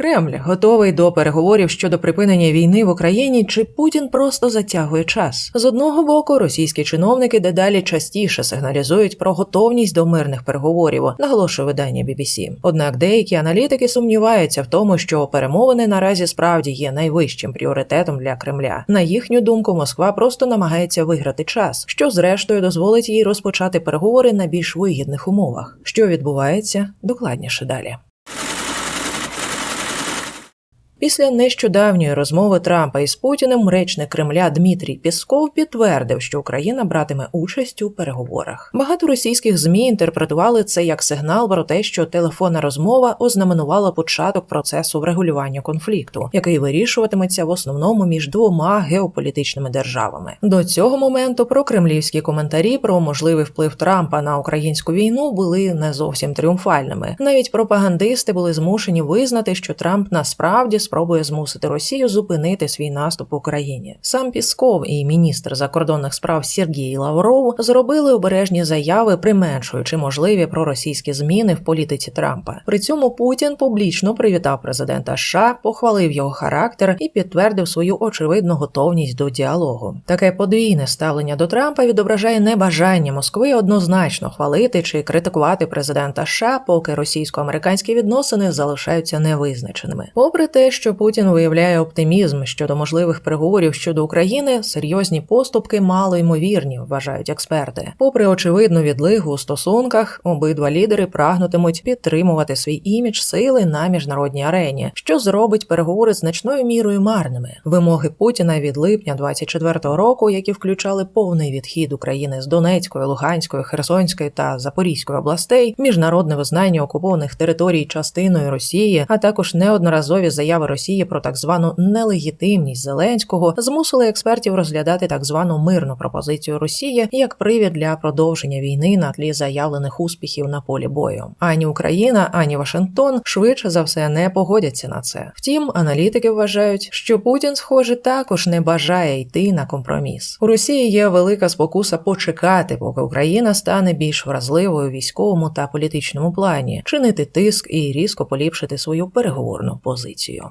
Кремль готовий до переговорів щодо припинення війни в Україні, чи Путін просто затягує час. З одного боку, російські чиновники дедалі частіше сигналізують про готовність до мирних переговорів, наголошує видання BBC. Однак деякі аналітики сумніваються в тому, що перемовини наразі справді є найвищим пріоритетом для Кремля. На їхню думку, Москва просто намагається виграти час, що зрештою дозволить їй розпочати переговори на більш вигідних умовах. Що відбувається докладніше далі. Після нещодавньої розмови Трампа із Путіним речник Кремля Дмитрій Пісков підтвердив, що Україна братиме участь у переговорах. Багато російських змі інтерпретували це як сигнал про те, що телефонна розмова ознаменувала початок процесу врегулювання конфлікту, який вирішуватиметься в основному між двома геополітичними державами. До цього моменту про кремлівські коментарі про можливий вплив Трампа на українську війну були не зовсім тріумфальними. Навіть пропагандисти були змушені визнати, що Трамп насправді спробує змусити Росію зупинити свій наступ в Україні. Сам Пісков і міністр закордонних справ Сергій Лавров зробили обережні заяви, применшуючи можливі проросійські зміни в політиці Трампа. При цьому Путін публічно привітав президента США, похвалив його характер і підтвердив свою очевидну готовність до діалогу. Таке подвійне ставлення до Трампа відображає небажання Москви однозначно хвалити чи критикувати президента США, поки російсько-американські відносини залишаються невизначеними. Попри те, що Путін виявляє оптимізм щодо можливих переговорів щодо України, серйозні поступки мало ймовірні, вважають експерти. Попри очевидну відлигу у стосунках, обидва лідери прагнутимуть підтримувати свій імідж сили на міжнародній арені, що зробить переговори значною мірою марними. Вимоги Путіна від липня 24-го року, які включали повний відхід України з Донецької, Луганської, Херсонської та Запорізької областей, міжнародне визнання окупованих територій частиною Росії, а також неодноразові заяви Росії про так звану нелегітимність Зеленського змусили експертів розглядати так звану мирну пропозицію Росії як привід для продовження війни на тлі заявлених успіхів на полі бою. Ані Україна, ані Вашингтон швидше за все не погодяться на це. Втім, аналітики вважають, що Путін, схоже, також не бажає йти на компроміс. У Росії є велика спокуса почекати, поки Україна стане більш вразливою у військовому та політичному плані, чинити тиск і різко поліпшити свою переговорну позицію.